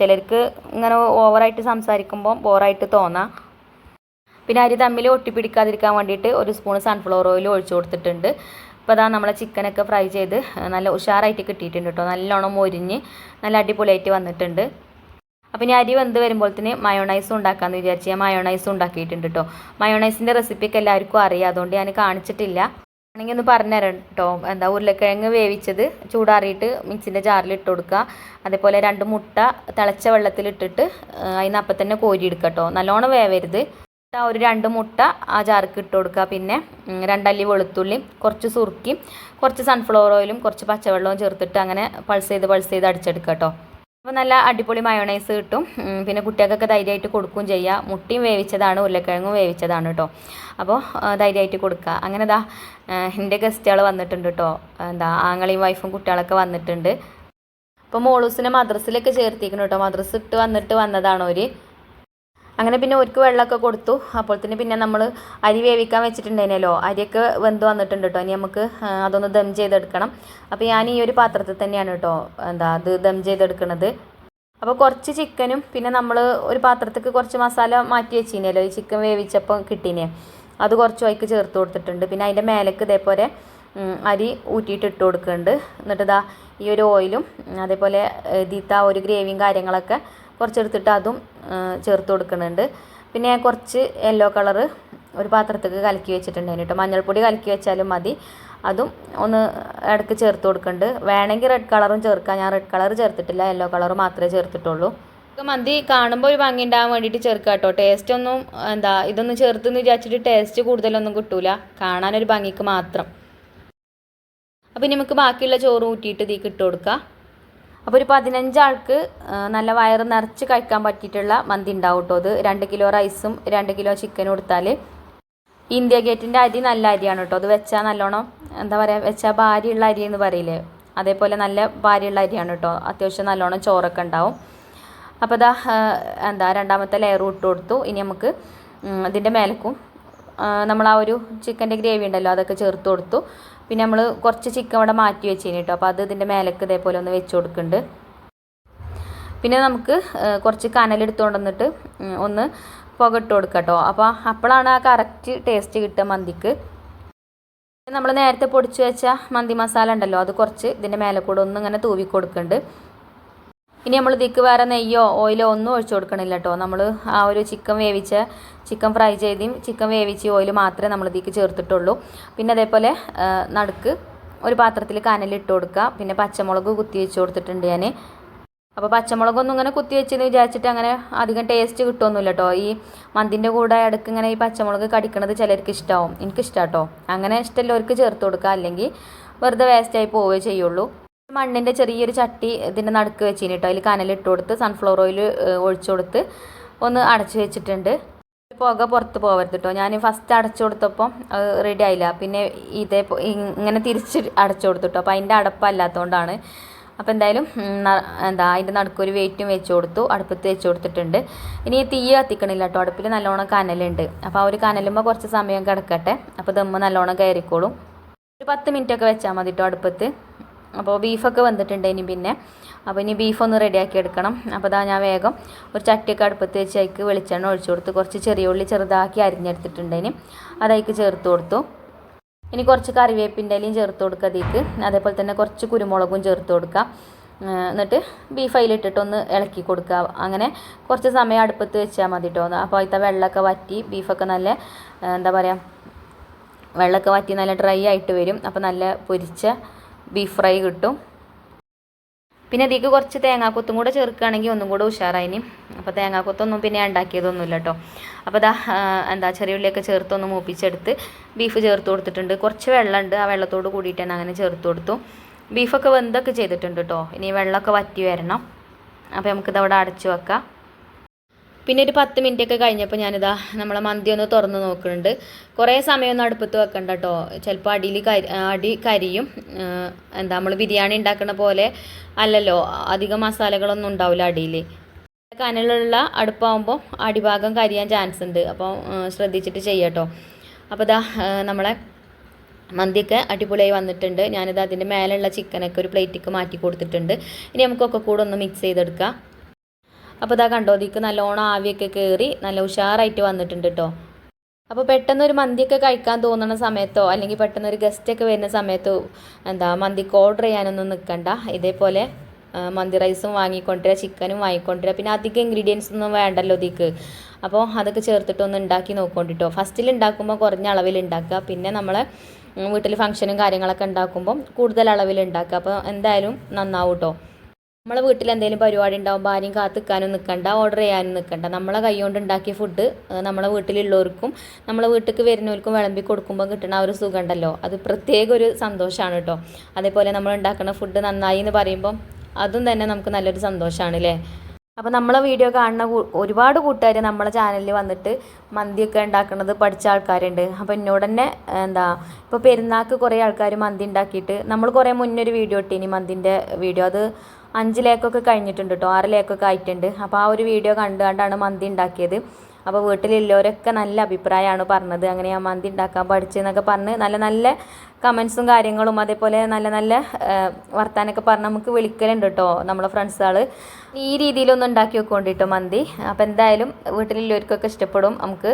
ചിലർക്ക് ഇങ്ങനെ ഓവറായിട്ട് സംസാരിക്കുമ്പോൾ ബോറായിട്ട് തോന്നാം. പിന്നെ അരി തമ്മിൽ ഒട്ടിപ്പിടിക്കാതിരിക്കാൻ വേണ്ടിയിട്ട് ഒരു സ്പൂൺ സൺഫ്ലവർ ഓയിൽ ഒഴിച്ചു കൊടുത്തിട്ടുണ്ട്. ഇപ്പോൾ അതാ നമ്മളെ ചിക്കനൊക്കെ ഫ്രൈ ചെയ്ത് നല്ല ഉഷാറായിട്ട് കിട്ടിയിട്ടുണ്ട് കേട്ടോ നല്ലോണം മൊരിഞ്ഞ് നല്ല അടിപൊളിയായിട്ട് വന്നിട്ടുണ്ട്. അപ്പോൾ ഇനി അരി വെന്ത് വരുമ്പോൾ തന്നെ മയോണൈസും ഉണ്ടാക്കാമെന്ന് വിചാരിച്ച് ഞാൻ മയോണൈസും ഉണ്ടാക്കിയിട്ടുണ്ട് കേട്ടോ മയോണൈസിന്റെ റെസിപ്പിയൊക്കെ എല്ലാവർക്കും അറിയാം. അതുകൊണ്ട് ഞാൻ കാണിച്ചിട്ടില്ല. ആണെങ്കിൽ ഒന്ന് പറഞ്ഞുതരാം കേട്ടോ എന്താ ഉരുളക്കിഴങ്ങ് വേവിച്ചത് ചൂടാറിയിട്ട് മിക്സിന്റെ ജാറിൽ ഇട്ട് കൊടുക്കുക. അതേപോലെ രണ്ട് മുട്ട തിളച്ച വെള്ളത്തിലിട്ടിട്ട് അതിന് അപ്പം തന്നെ കോരിയെടുക്കുക കേട്ടോ നല്ലോണം വേവരുത്. ഒരു രണ്ട് മുട്ട ആ ജാർക്ക് ഇട്ട് കൊടുക്കുക. പിന്നെ രണ്ടല്ലി വെളുത്തുള്ളി കുറച്ച് സുറുക്കിയും കുറച്ച് സൺഫ്ലവർ ഓയിലും കുറച്ച് പച്ചവെള്ളവും ചേർത്തിട്ട് അങ്ങനെ പൾസ് ചെയ്ത് പൾസ് ചെയ്ത് അടിച്ചെടുക്കുക കേട്ടോ അപ്പോൾ നല്ല അടിപൊളി മയോണൈസ് കിട്ടും. പിന്നെ കുട്ടികൾക്കൊക്കെ ധൈര്യമായിട്ട് കൊടുക്കുകയും ചെയ്യുക മുട്ടിയും വേവിച്ചതാണ് ഉരുളക്കിഴങ്ങും വേവിച്ചതാണ് കേട്ടോ. അപ്പോൾ ധൈര്യമായിട്ട് കൊടുക്കുക. അങ്ങനെ ഇതാ എന്റെ ഗസ്റ്റുകൾ വന്നിട്ടുണ്ട് കേട്ടോ. എന്താ ആങ്ങളെയും വൈഫും കുട്ടികളൊക്കെ വന്നിട്ടുണ്ട്. അപ്പോൾ മോളൂസിനെ മദ്രസിലൊക്കെ ചേർത്തിക്കണം കേട്ടോ. മദ്രസ് ഇട്ട് വന്നിട്ട് വന്നതാണ് ഒരു അങ്ങനെ പിന്നെ ഒരുക്ക് വെള്ളമൊക്കെ കൊടുത്തു. അപ്പോൾ തന്നെ പിന്നെ നമ്മൾ അരി വേവിക്കാൻ വെച്ചിട്ടുണ്ടായിരുന്നല്ലോ. അരിയൊക്കെ വെന്ത് വന്നിട്ടുണ്ട് കേട്ടോ ഇനി നമുക്ക് അതൊന്ന് ദം ചെയ്തെടുക്കണം. അപ്പോൾ ഞാൻ ഈ ഒരു പാത്രത്തിൽ തന്നെയാണ് കേട്ടോ എന്താ അത് ദം ചെയ്തെടുക്കണത്. അപ്പോൾ കുറച്ച് ചിക്കനും പിന്നെ നമ്മൾ ഒരു പാത്രത്തേക്ക് കുറച്ച് മസാല മാറ്റി വെച്ചിനല്ലോ ഈ ചിക്കൻ വേവിച്ചപ്പോൾ കിട്ടീനെ. അത് കുറച്ച് വൈക്ക് ചേർത്ത് കൊടുത്തിട്ടുണ്ട്. പിന്നെ അതിന്റെ മേലേക്ക് ഇതേപോലെ അരി ഊറ്റിയിട്ട് ഇട്ട് കൊടുക്കുന്നുണ്ട്. എന്നിട്ട് ഇതാ ഈ ഒരു ഓയിലും അതേപോലെ ഇതിത്ത ഒരു ഗ്രേവിയും കാര്യങ്ങളൊക്കെ കുറച്ചെടുത്തിട്ട് അതും ചേർത്ത് കൊടുക്കുന്നുണ്ട്. പിന്നെ ഞാൻ കുറച്ച് യെല്ലോ കളറ് ഒരു പാത്രത്തേക്ക് കലക്കി വെച്ചിട്ടുണ്ടായിരുന്നു കേട്ടോ. മഞ്ഞൾപ്പൊടി കലക്കി വെച്ചാലും മതി. അതും ഒന്ന് ഇടയ്ക്ക് ചേർത്ത് കൊടുക്കുന്നുണ്ട്. വേണമെങ്കിൽ റെഡ് കളറും ചേർക്കാം. ഞാൻ റെഡ് കളർ ചേർത്തിട്ടില്ല. യെല്ലോ കളർ മാത്രമേ ചേർത്തിട്ടുള്ളൂ. മന്തി കാണുമ്പോൾ ഒരു ഭംഗി ഉണ്ടാകാൻ വേണ്ടിയിട്ട് ചേർക്കുക കേട്ടോ. ടേസ്റ്റ് ഒന്നും എന്താ ഇതൊന്നും ചേർത്തെന്ന് വിചാരിച്ചിട്ട് ടേസ്റ്റ് കൂടുതലൊന്നും കിട്ടൂല. കാണാനൊരു ഭംഗിക്ക് മാത്രം. അപ്പോൾ നമുക്ക് ബാക്കിയുള്ള ചോറ് ഊറ്റിയിട്ട് ഇതിലേക്ക് ഇട്ട് കൊടുക്കുക അപ്പോൾ ഒരു പതിനഞ്ചാൾക്ക് നല്ല വയറ് നിറച്ച് കഴിക്കാൻ പറ്റിയിട്ടുള്ള മന്തി ഉണ്ടാവും കേട്ടോ അത്. രണ്ട് കിലോ റൈസും രണ്ട് കിലോ ചിക്കനും കൊടുത്താൽ ഇന്ത്യ ഗേറ്റിന്റെ അരി നല്ല അരിയാണ് കേട്ടോ അത് വെച്ചാൽ നല്ലോണം എന്താ പറയുക വെച്ചാൽ ഭാര്യയുള്ള അരി എന്ന് പറയില്ലേ? അതേപോലെ നല്ല ഭാര്യയുള്ള അരിയാണ് കേട്ടോ അത്യാവശ്യം നല്ലോണം ചോറൊക്കെ ഉണ്ടാവും. അപ്പോൾ ഇതാ എന്താ രണ്ടാമത്തെ ലെയർ ഇട്ട് കൊടുത്തു. ഇനി നമുക്ക് ഇതിന്റെ മേലക്കും നമ്മൾ ആ ഒരു ചിക്കന്റെ ഗ്രേവി ഉണ്ടല്ലോ അതൊക്കെ ചേർത്ത് കൊടുത്തു. പിന്നെ നമ്മൾ കുറച്ച് ചിക്കൻ ഇവിടെ മാറ്റി വെച്ചിന് കേട്ടോ അപ്പോൾ അത് ഇതിന്റെ മേലേക്ക് ഇതേപോലെ ഒന്ന് വെച്ച് കൊടുക്കുന്നുണ്ട് പിന്നെ നമുക്ക് കുറച്ച് കനലെടുത്തുകൊണ്ട് വന്നിട്ട് ഒന്ന് പുകട്ട് കൊടുക്കുക കേട്ടോ അപ്പോൾ അപ്പോഴാണ് ആ കറക്റ്റ് ടേസ്റ്റ് കിട്ടുക മന്തിക്ക്. നമ്മൾ നേരത്തെ പൊടിച്ച് വെച്ച മന്തി മസാല ഉണ്ടല്ലോ അത് കുറച്ച് ഇതിന്റെ മേലെ കൂടെ ഒന്ന് ഇങ്ങനെ തൂവി കൊടുക്കുന്നുണ്ട് ഇനി നമ്മൾ ഇതിക്ക് വേറെ നെയ്യോ ഓയിലോ ഒന്നും ഒഴിച്ചു കൊടുക്കണില്ല കേട്ടോ നമ്മൾ ആ ഒരു ചിക്കൻ വേവിച്ച ചിക്കൻ ഫ്രൈ ചെയ്തും ചിക്കൻ വേവിച്ച ഓയിൽ മാത്രമേ നമ്മൾ ഇതിക്ക് ചേർത്തിട്ടുള്ളൂ. പിന്നെ അതേപോലെ നടുക്ക് ഒരു പാത്രത്തിൽ കനലിട്ട് കൊടുക്കുക. പിന്നെ പച്ചമുളക് കുത്തി വെച്ച് കൊടുത്തിട്ടുണ്ട് ഞാൻ അപ്പോൾ പച്ചമുളകൊന്നും ഇങ്ങനെ കുത്തി വെച്ചെന്ന് വിചാരിച്ചിട്ട് അങ്ങനെ അധികം ടേസ്റ്റ് കിട്ടുമൊന്നുമില്ല കേട്ടോ ഈ മന്തിന്റെ കൂടെ ഇടയ്ക്ക് ഇങ്ങനെ ഈ പച്ചമുളക് കടിക്കണത് ചിലർക്ക് ഇഷ്ടമാവും എനിക്കിഷ്ടം കേട്ടോ അങ്ങനെ ഇഷ്ടമുള്ളവർക്ക് ചേർത്ത് കൊടുക്കുക. അല്ലെങ്കിൽ വെറുതെ വേസ്റ്റായി പോവുകയേ ചെയ്യുള്ളൂ. മണ്ണിന്റെ ചെറിയൊരു ചട്ടി ഇതിന്റെ നടുക്ക് വെച്ചിന് കേട്ടോ അതിൽ കനലിട്ട് കൊടുത്ത് സൺഫ്ലവർ ഓയിൽ ഒഴിച്ചു കൊടുത്ത് ഒന്ന് അടച്ചു വെച്ചിട്ടുണ്ട്. പുക പുറത്ത് പോകരുത് കേട്ടോ ഞാൻ ഫസ്റ്റ് അടച്ചു കൊടുത്തപ്പം റെഡി ആയില്ല. പിന്നെ ഇതേ ഇങ്ങനെ തിരിച്ച് അടച്ചു കൊടുത്തു കേട്ടോ അപ്പോൾ അതിന്റെ അടപ്പല്ലാത്തതുകൊണ്ടാണ് അപ്പോൾ എന്തായാലും എന്താ അതിന്റെ നടുക്കൊരു വെയിറ്റും വെച്ച് കൊടുത്തു. അടുപ്പത്ത് വെച്ച് കൊടുത്തിട്ടുണ്ട്. ഇനി തീ കത്തിക്കണില്ല കേട്ടോ അടുപ്പിൽ നല്ലോണം കനലുണ്ട്. അപ്പോൾ ആ ഒരു കനലുമ്പോൾ കുറച്ച് സമയം കിടക്കട്ടെ. അപ്പോൾ ദമ്മ നല്ലോണം കയറിക്കോളും. ഒരു പത്ത് മിനിറ്റൊക്കെ വെച്ചാൽ മതി കേട്ടോ അടുപ്പത്ത്. അപ്പോൾ ബീഫൊക്കെ വന്നിട്ടുണ്ട് ഇനി പിന്നെ. അപ്പോൾ ഇനി ബീഫൊന്ന് റെഡിയാക്കി എടുക്കണം. അപ്പോൾ അതാ ഞാൻ വേഗം ഒരു ചട്ടിയൊക്കെ അടുപ്പത്ത് വെച്ച് അതിക്ക് വെളിച്ചെണ്ണ ഒഴിച്ചു കൊടുത്ത്. കുറച്ച് ചെറിയ ഉള്ളി ചെറുതാക്കി അരിഞ്ഞെടുത്തിട്ടുണ്ട് ഇനി. അതതിക്ക് ചേർത്ത് കൊടുത്തു. ഇനി കുറച്ച് കറിവേപ്പിന്റെ ഇലയും ചേർത്ത് കൊടുക്കുക അതിക്ക്. അതേപോലെ തന്നെ കുറച്ച് കുരുമുളകും ചേർത്ത് കൊടുക്കുക. എന്നിട്ട് ബീഫ് അതിലിട്ടിട്ടൊന്ന് ഇളക്കി കൊടുക്കുക. അങ്ങനെ കുറച്ച് സമയം അടുപ്പത്ത് വെച്ചാൽ മതി കേട്ടോ അപ്പോൾ അതിലത്തെ വെള്ളമൊക്കെ വറ്റി ബീഫൊക്കെ നല്ല എന്താ പറയുക വെള്ളമൊക്കെ വറ്റി നല്ല ഡ്രൈ ആയിട്ട് വരും. അപ്പോൾ നല്ല പൊരിച്ച ബീഫ് ഫ്രൈ കിട്ടും. പിന്നെ ഇതിലേക്ക് കുറച്ച് തേങ്ങാക്കൊത്തും കൂടെ ചേർക്കുകയാണെങ്കിൽ ഒന്നും കൂടെ ഉഷാറായിനി അപ്പോൾ തേങ്ങാക്കൊത്തൊന്നും പിന്നെ ഉണ്ടാക്കിയതൊന്നുമില്ല കേട്ടോ അപ്പോൾ ഇതാ എന്താ ചെറിയ ഉള്ളിയൊക്കെ ചേർത്തൊന്ന് മൂപ്പിച്ചെടുത്ത് ബീഫ് ചേർത്ത് കൊടുത്തിട്ടുണ്ട്. കുറച്ച് വെള്ളമുണ്ട്. ആ വെള്ളത്തോട് കൂടിയിട്ട് തന്നെ അങ്ങനെ ചേർത്ത് കൊടുത്തു. ബീഫൊക്കെ വെന്തൊക്കെ ചെയ്തിട്ടുണ്ട് കേട്ടോ ഇനി വെള്ളമൊക്കെ വറ്റി വരണം. അപ്പോൾ നമുക്കിത് അവിടെ അടച്ചു വെക്കാം. പിന്നെ ഒരു പത്ത് മിനിറ്റ് ഒക്കെ കഴിഞ്ഞപ്പോൾ ഞാനിതാ നമ്മളെ മന്തി ഒന്ന് തുറന്ന് നോക്കുന്നുണ്ട്. കുറേ സമയമൊന്നും അടുപ്പത്ത് വെക്കണ്ട കേട്ടോ. ചിലപ്പോൾ അടിയിൽ കരി അടി കരിയും എന്താ നമ്മൾ ബിരിയാണി ഉണ്ടാക്കുന്ന പോലെ അല്ലല്ലോ അധികം മസാലകളൊന്നും ഉണ്ടാവില്ല അടിയിൽ. കനലുള്ള അടുപ്പാകുമ്പോൾ അടിഭാഗം കരിയാൻ ചാൻസ് ഉണ്ട്. അപ്പോൾ ശ്രദ്ധിച്ചിട്ട് ചെയ്യാട്ടോ അപ്പോൾ ഇതാ നമ്മളെ മന്തിയൊക്കെ അടിപൊളിയായി വന്നിട്ടുണ്ട്. ഞാനിത് അതിന്റെ മേലെയുള്ള ചിക്കനൊക്കെ ഒരു പ്ലേറ്റിക്ക് മാറ്റി കൊടുത്തിട്ടുണ്ട്. ഇനി നമുക്കൊക്കെ കൂടെ ഒന്ന് മിക്സ് ചെയ്തെടുക്കാം. അപ്പോൾ ഇതാ കണ്ടോ ഇതിക്ക് നല്ലോണം ആവിയൊക്കെ കയറി നല്ല ഉഷാറായിട്ട് വന്നിട്ടുണ്ട് കേട്ടോ അപ്പോൾ പെട്ടെന്ന് ഒരു മന്തിയൊക്കെ കഴിക്കാൻ തോന്നുന്ന സമയത്തോ അല്ലെങ്കിൽ പെട്ടെന്ന് ഒരു ഗസ്റ്റൊക്കെ വരുന്ന സമയത്തോ എന്താ മന്തിക്ക് ഓർഡർ ചെയ്യാനൊന്നും നിൽക്കണ്ട ഇതേപോലെ മന്തി റൈസും വാങ്ങിക്കൊണ്ടുവരിക ചിക്കനും വാങ്ങിക്കൊണ്ടുവരിക പിന്നെ അധികം ഇൻഗ്രീഡിയൻസ് ഒന്നും വേണ്ടല്ലോ ഇതിക്ക്. അപ്പോൾ അതൊക്കെ ചേർത്തിട്ട് ഒന്ന് ഉണ്ടാക്കി നോക്കൊണ്ടിട്ടോ ഫസ്റ്റിൽ ഉണ്ടാക്കുമ്പോൾ കുറഞ്ഞ അളവിൽ ഉണ്ടാക്കുക പിന്നെ നമ്മളെ വീട്ടിൽ ഫംഗ്ഷനും കാര്യങ്ങളൊക്കെ ഉണ്ടാക്കുമ്പോൾ കൂടുതൽ അളവിൽ ഉണ്ടാക്കുക അപ്പോൾ എന്തായാലും നന്നാവും കേട്ടോ നമ്മളെ വീട്ടിൽ എന്തെങ്കിലും പരിപാടി ഉണ്ടാകുമ്പോൾ ആരെയും കാത്തു നിൽക്കാനും നിൽക്കണ്ട ഓർഡർ ചെയ്യാനും നിൽക്കണ്ട നമ്മളെ കൈ കൊണ്ട് ഉണ്ടാക്കിയ ഫുഡ് നമ്മളെ വീട്ടിലുള്ളവർക്കും നമ്മളെ വീട്ടിലേക്ക് വരുന്നവർക്കും വിളമ്പി കൊടുക്കുമ്പോൾ കിട്ടുന്ന ഒരു സുഖം ഉണ്ടല്ലോ അത് പ്രത്യേക ഒരു സന്തോഷമാണ് കേട്ടോ. അതേപോലെ നമ്മൾ ഉണ്ടാക്കുന്ന ഫുഡ് നന്നായി എന്ന് പറയുമ്പോൾ അതും തന്നെ നമുക്ക് നല്ലൊരു സന്തോഷമാണ് അല്ലേ അപ്പോൾ നമ്മളെ വീഡിയോ കാണുന്ന ഒരുപാട് കൂട്ടുകാർ നമ്മളെ ചാനലിൽ വന്നിട്ട് മന്തിയൊക്കെ ഉണ്ടാക്കുന്നത് പഠിച്ച ആൾക്കാരുണ്ട്. അപ്പോൾ എന്നോട് തന്നെ എന്താ ഇപ്പോൾ പെരുന്നാൾക്ക് കുറേ ആൾക്കാർ മന്തി ഉണ്ടാക്കിയിട്ട് നമ്മൾ കുറേ മുന്നൊരു വീഡിയോ ഇട്ടിനി മന്തിന്റെ വീഡിയോ അത് അഞ്ച് ലേക്കൊക്കെ കഴിഞ്ഞിട്ടുണ്ട് കേട്ടോ ആറ് ലേക്കൊക്കെ ആയിട്ടുണ്ട്. അപ്പോൾ ആ ഒരു വീഡിയോ കണ്ടുകൊണ്ടാണ് മന്തി ഉണ്ടാക്കിയത്. അപ്പോൾ വീട്ടിലുള്ളവരൊക്കെ നല്ല അഭിപ്രായമാണ് പറഞ്ഞത്. അങ്ങനെ ഞാൻ മന്തി ഉണ്ടാക്കാൻ പഠിച്ചെന്നൊക്കെ പറഞ്ഞ് നല്ല നല്ല കമൻസും കാര്യങ്ങളും അതേപോലെ നല്ല നല്ല വർത്താനൊക്കെ പറഞ്ഞ് നമുക്ക് വിളിക്കലുണ്ട് കേട്ടോ നമ്മളെ ഫ്രണ്ട്സുകൾ ഈ രീതിയിലൊന്നും ഉണ്ടാക്കി വെക്കൊണ്ടിട്ടോ മന്തി. അപ്പോൾ എന്തായാലും വീട്ടിലുള്ളവർക്കൊക്കെ ഇഷ്ടപ്പെടും. നമുക്ക്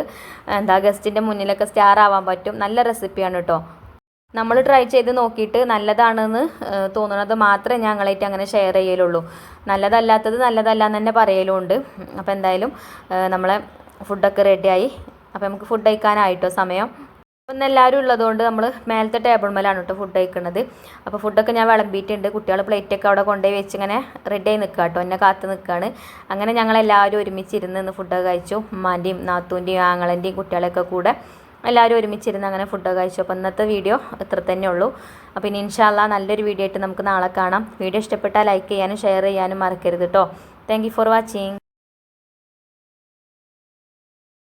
എന്താ ഗസ്റ്റിന്റെ മുന്നിലൊക്കെ സ്റ്റാർ ആവാൻ പറ്റും. നല്ല റെസിപ്പിയാണ് കേട്ടോ നമ്മൾ ട്രൈ ചെയ്ത് നോക്കിയിട്ട് നല്ലതാണെന്ന് തോന്നുന്നത് മാത്രമേ ഞങ്ങളായിട്ട് അങ്ങനെ ഷെയർ ചെയ്യലുള്ളൂ. നല്ലതല്ലാത്തത് നല്ലതല്ല എന്ന് തന്നെ പറയലുണ്ട് അപ്പോൾ എന്തായാലും നമ്മളെ ഫുഡൊക്കെ റെഡിയായി അപ്പോൾ നമുക്ക് ഫുഡ് കഴിക്കാനായിട്ടോ സമയം. ഒന്ന് എല്ലാവരും ഉള്ളതുകൊണ്ട് നമ്മൾ മേലത്തെ ടേബിൾ മേലാണ് കേട്ടോ ഫുഡ് കഴിക്കുന്നത് അപ്പോൾ ഫുഡൊക്കെ ഞാൻ വിളമ്പിയിട്ടുണ്ട്. കുട്ടികൾ പ്ലേറ്റൊക്കെ അവിടെ കൊണ്ടുപോയി വെച്ച് ഇങ്ങനെ റെഡിയായി നിൽക്കുക കേട്ടോ എന്നെ കാത്ത് നിൽക്കുകയാണ് അങ്ങനെ ഞങ്ങളെല്ലാവരും ഒരുമിച്ചിരുന്ന് ഇന്ന് ഫുഡൊക്കെ കഴിച്ചു. ഉമ്മാന്റെയും നാത്തൂന്റെയും ആങ്ങളന്റെയും കുട്ടികളെയൊക്കെ കൂടെ എല്ലാവരും ഒരുമിച്ചിരുന്ന് അങ്ങനെ ഫുഡൊക്കെ കഴിച്ചു. അപ്പോൾ ഇന്നത്തെ വീഡിയോ ഇത്ര തന്നെ ഉള്ളൂ. അപ്പോൾ ഇനി ഇൻഷാല്ല നല്ലൊരു വീഡിയോ ആയിട്ട് നമുക്ക് നാളെ കാണാം. വീഡിയോ ഇഷ്ടപ്പെട്ടാൽ ലൈക്ക് ചെയ്യാനും ഷെയർ ചെയ്യാനും മറക്കരുത് കേട്ടോ താങ്ക് ഫോർ വാച്ചിങ്